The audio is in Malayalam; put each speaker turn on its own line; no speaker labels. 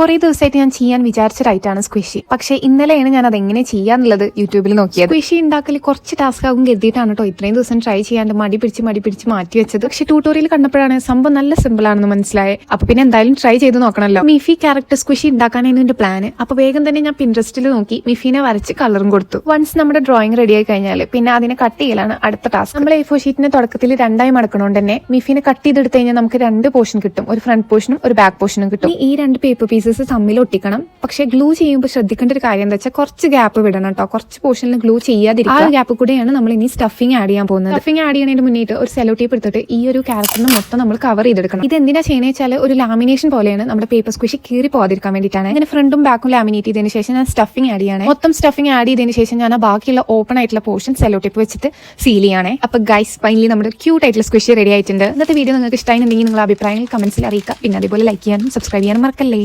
കുറെ ദിവസമായിട്ട് ഞാൻ ചെയ്യാൻ റൈറ്റാണ് സ്ക്വിഷി പക്ഷെ ഇന്നലെയാണ് ഞാൻ അത് എങ്ങനെ ചെയ്യാന്നുള്ളത് യൂട്യൂബിൽ നോക്കിയത്. സ്ക്വിഷി ഉണ്ടാക്കൽ കുറച്ച് ടാസ്ക് ആകും കരുതിയിട്ടാണ് കേട്ടോ ഇത്രയും ദിവസം ട്രൈ ചെയ്യാണ്ട് മടി പിടിച്ച് മടി പിടിച്ച് മാറ്റി വെച്ചത്. പക്ഷെ ട്യൂട്ടോറിയൽ കണ്ടപ്പോഴാണ് സംഭവം നല്ല സിമ്പിൾ ആണെന്ന് മനസ്സിലായത് അപ്പൊ പിന്നെ എന്തായാലും ട്രൈ ചെയ്ത് നോക്കണല്ലോ. മിഫി ക്യാരക്ടർ സ്ക്വിഷി ഉണ്ടാക്കാനായിരുന്നു എന്റെ പ്ലാൻ അപ്പൊ വേഗം തന്നെ ഞാൻ പിൻട്രസ്റ്റിൽ നോക്കി മിഫിനെ വരച്ച് കളറും കൊടുത്തു. വൺസ് നമ്മുടെ ഡ്രോയിങ് റെഡി ആയി കഴിഞ്ഞാൽ പിന്നെ അതിനെ കട്ട് ചെയ്യലാണ് അടുത്ത ടാസ്ക് നമ്മൾ എ ഫോർ ഷീറ്റിന്റെ തുടക്കത്തിൽ രണ്ടായി മടക്കണോണ്ട് തന്നെ മിഫിനെ കട്ട് ചെയ്തെടുത്ത് കഴിഞ്ഞാൽ നമുക്ക് രണ്ട് പോർഷൻ കിട്ടും. ഒരു ഫ്രണ്ട് പോർഷനും ഒരു ബാക്ക് പോർഷനും കിട്ടും. ഈ രണ്ട് പേപ്പർ പീസസ് തമ്മിൽ ഒട്ടിക്കണം. പക്ഷെ ഗ്ലൂ ചെയ്യുമ്പോൾ ശ്രദ്ധിക്കേണ്ട ഒരു കാര്യം എന്താ വെച്ചാൽ കുറച്ച് ഗ്യാപ്പ് വിടണം കേട്ടോ. കുറച്ച് പോർഷനിൽ ഗ്ലൂ ചെയ്യാതിരിക്കും ആ ഗ്യാപ്പ് കൂടെയാണ് നമ്മൾ ഇനി സ്റ്റഫിങ് ആഡ് ചെയ്യാൻ പോകുന്നത്. സ്റ്റഫിങ് ആഡ് ചെയ്യുന്നതിന് മുന്നേറ്റ് ഒരു സെലോ ടേപ്പ് എടുത്തിട്ട് ഈ ഒരു ക്യാരക്ടറിന് മൊത്തം നമ്മൾ കവർ ചെയ്തെടുക്കണം. ഇത് എന്തിനാ ചെയ്യുന്നത് വെച്ചാൽ ഒരു ലാമിനേഷൻ പോലെയാണ് നമ്മുടെ പേപ്പർ സ്ക്വിഷി കീറി പോകാതിരിക്കാൻ വേണ്ടിയിട്ടാണ്. അങ്ങനെ ഫ്രണ്ടും ബാക്കും ലാമിനേറ്റ് ചെയ്തതിന് ശേഷം ഞാൻ സ്റ്റഫിങ് ആഡ് ചെയ്യണേ. മൊത്തം സ്റ്റഫിങ് ആഡ് ചെയ്തതിന് ശേഷം ഞാൻ ആ ബാക്കിയുള്ള ഓപ്പൺ ആയിട്ടുള്ള പോർഷൻ സെലോ ടേപ്പ് വെച്ചിട്ട് സീൽ ചെയ്യണേ. അപ്പൊ ഗൈസ് ഫൈനലി നമ്മുടെ ക്യൂട്ട് ആയിട്ടുള്ള സ്ക്വിഷി റെഡി ആയിട്ടുണ്ട്. ഇന്നത്തെ വീഡിയോ നിങ്ങൾക്ക് ഇഷ്ടമായിട്ടുണ്ടെങ്കിൽ നിങ്ങളുടെ അഭിപ്രായങ്ങൾ കമന്റ്സിൽ അറിയിക്കുക. പിന്നെ അതേപോലെ ലൈക്ക് ചെയ്യാനും സബ്സ്ക്രൈബ് ചെയ്യാനും മറക്കല്ലേ?